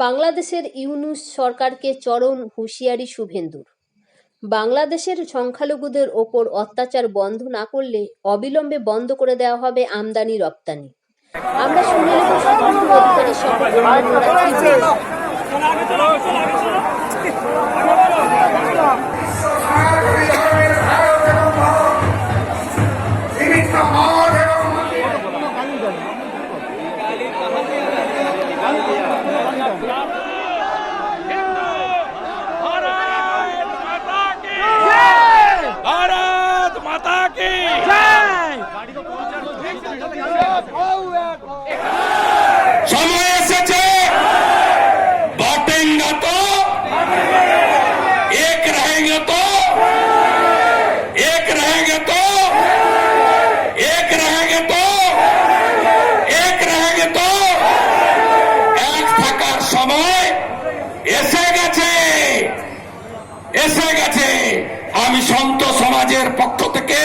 বাংলাদেশের ইউনুস সরকারকে চরম হুঁশিয়ারি শুভেন্দুর বাংলাদেশের সংখ্যালঘুদের ওপর অত্যাচার বন্ধ না করলে অবিলম্বে বন্ধ করে দেওয়া হবে আমদানি রপ্তানি আমরা শুনে নেব এসে গেছে। আমি সন্ত সমাজের পক্ষ থেকে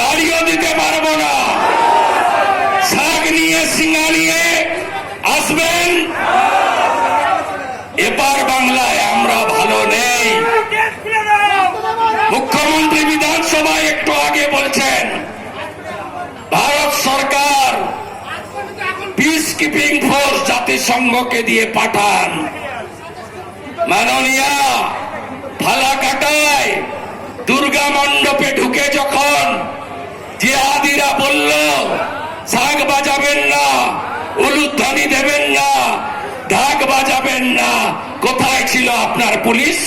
গাড়িও দিতে পারব না। শাক নিয়ে, সিঙ্গা নিয়ে আসবেন? এবার বাংলায় আমরা ভালো নেই। মুখ্যমন্ত্রী বিধানসভায় একটু আগে বলছেন, ভারত সরকার পিস কিপিং ফোর্স জাতিসংঘকে দিয়ে পাঠান। মাননীয়া ফালাকাটায় দুর্গা মণ্ডপে ঢুকে যখন জিহাদিরা বলল শাক বাজাবেন না, উলুধ্বনি দেবেন না, ঢাক বাজাবেন না, কোথায় ছিল আপনার পুলিশ?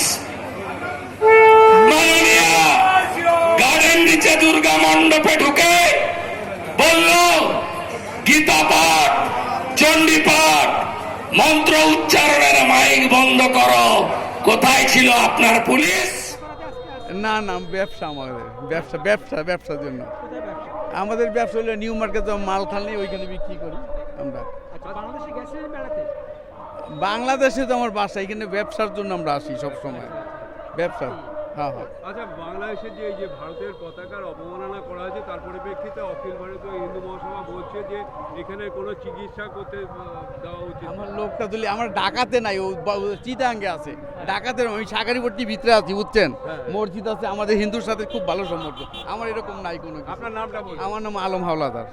মাননীয়া গার্ডেন নিচে দুর্গা মণ্ডপে ঢুকে বলল, গীতা পাঠ, চণ্ডী পাঠ মন্ত্র উচ্চারণের মাইক বন্ধ করো। কোথায় ছিল আপনার পুলিশ? না না ব্যবসা আমাদের। ব্যবসা ব্যবসা ব্যবসার জন্য। আমাদের ব্যবসা হলে নিউ মার্কেটে মাল খালি ওইখানে বিক্রি করি আমরা। বাংলাদেশে বাংলাদেশে তো আমার বাসা এখানে ব্যবসার জন্য আমরা আসি সব সময় ব্যবসা। হ্যাঁ হ্যাঁ। আচ্ছা বাংলাদেশে যে এই যে ভারতের পতাকার অবমাননা করা হয়েছে তার পরিপ্রেক্ষিতে অখিল ভারতীয় হিন্দু মহাসভা বলছে যে এখানে কোনো চিকিৎসা করতে দেওয়া উচিত আমার লোকটা তুলি আমার ডাকাতে নাই ও চিটাঙ্গে আছে ডাকাতে আমি সাগারিপট্টি ভিতরে আছি বুঝছেন? হ্যাঁ। মসজিদ আছে আমাদের হিন্দুর সাথে খুব ভালো সম্পর্ক। আমার এরকম নাই কোনো আপনার নামটা বলুন। আমার নাম আলম হাওলাদার।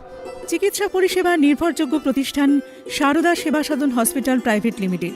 চিকিৎসা পরিষেবা নির্ভরযোগ্য প্রতিষ্ঠান Sarada Seva Sadhan hospital private limited.